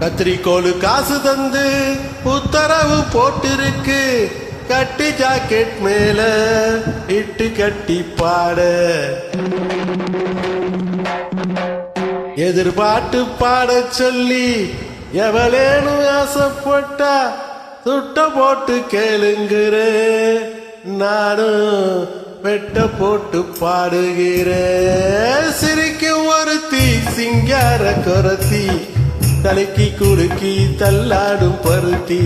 கத்திரிக்கோளு காசு தந்து உத்தரவு போட்டிருக்கு. கட்டி ஜாக்கெட் மேல இட்டு கட்டி பாட. எதிர்பார்த்து பாட சொல்லி எவளேனு ஆசைப்பட்டா சுட்ட போட்டு கேளுங்கிற நானும் வெட்ட போட்டு பாடுகிறேன். சிரிக்கும் ஒருத்தி சிங்கார குரத்தி. தலைக்கு குடுக்கி தள்ளாடும் பருத்தி.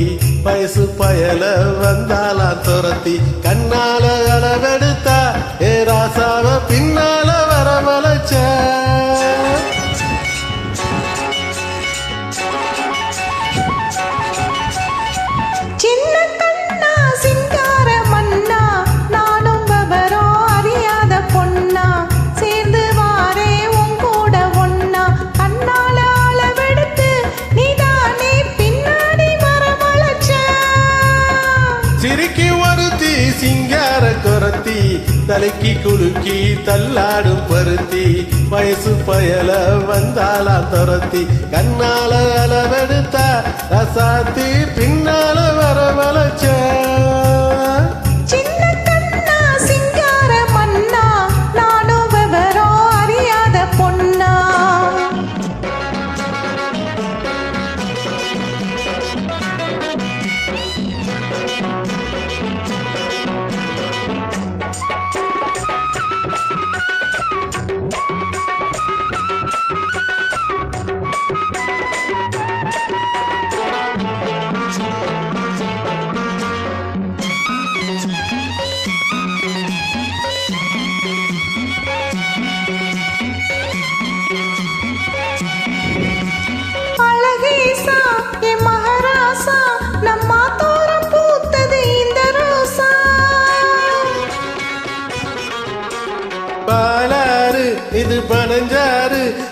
வயசு பயல வந்தாலா துரத்தி. கண்ணால அளவெடுத்தா ஏ ராசாவ பின்னால வரவழைச்ச சிங்கார குரத்தி தலைக்கு குலுக்கி தள்ளாடும் பருத்தி வயசு பயல வந்தாலா துரத்தி கண்ணால அளவெடுத்தா ரசாத்தி பின்னால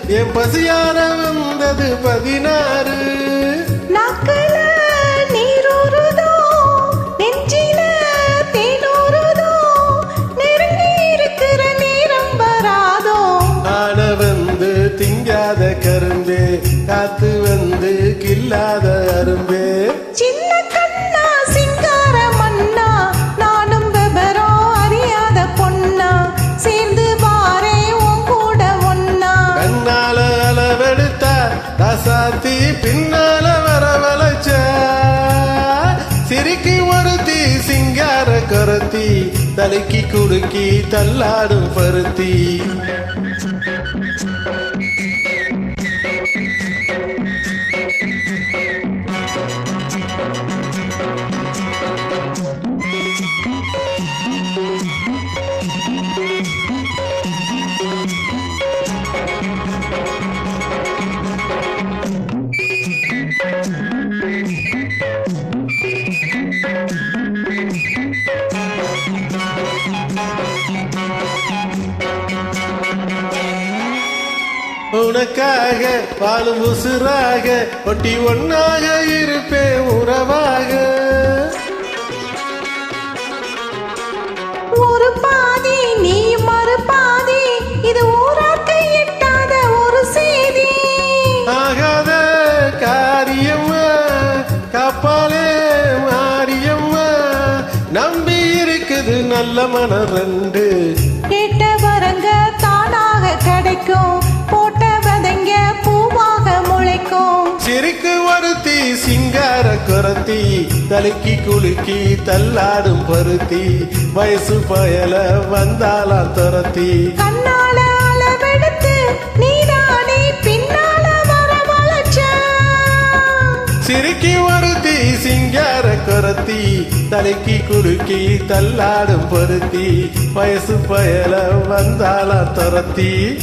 என் பசியார வந்தது பதினாறு. நாக்குல நீரூறுதோ நெஞ்சில தேனூறுதோ நெருங்கி இருக்கிற நேரம் வராதோ. ஆன வந்து திங்காத கரும்பே காத்து வந்து கில்லாத அரும்பே. பின்னால வரவழைச்ச சிரிக்கி ஒருத்தி சிங்கார கருத்தி தலைக்கு குடுக்கி தள்ளாடும் பருத்தி. உனக்காக பாலும் உசுராக ஒட்டி ஒன்னாக இருப்பேன் உறவாக. ஒரு பாதி நீ மறு பாதி இது ஊராக்க எட்டாத ஒரு செய்தி. ஆகாத காரியம்மா காப்பாலே மாரியம்மா. நம்பி இருக்குது நல்ல மனம் ரெண்டு சிங்கார குரத்தி தலைக்கு குலுக்கி தள்ளாடும் பருத்தி. வயசு பயல வந்தாலா துரத்தி. சிரிக்கி ஒருத்தி சிங்கார குரத்தி. தலைக்கு குலுக்கி தள்ளாடும் பருத்தி. வயசு பயல வந்தாலா துரத்தி.